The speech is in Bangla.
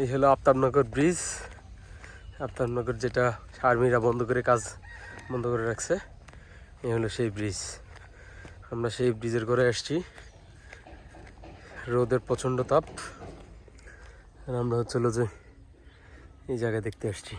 এই হলো আফতাবনগর ব্রিজ। আফতাবনগর যেটা আর্মিরা বন্ধ করে কাজ বন্ধ করে রাখছে, এই হলো সেই ব্রিজ। আমরা সেই ব্রিজের ঘরে আসছি। রোদের প্রচণ্ড তাপ। আর আমরা হচ্ছে যে এই জায়গায় দেখতে আসছি।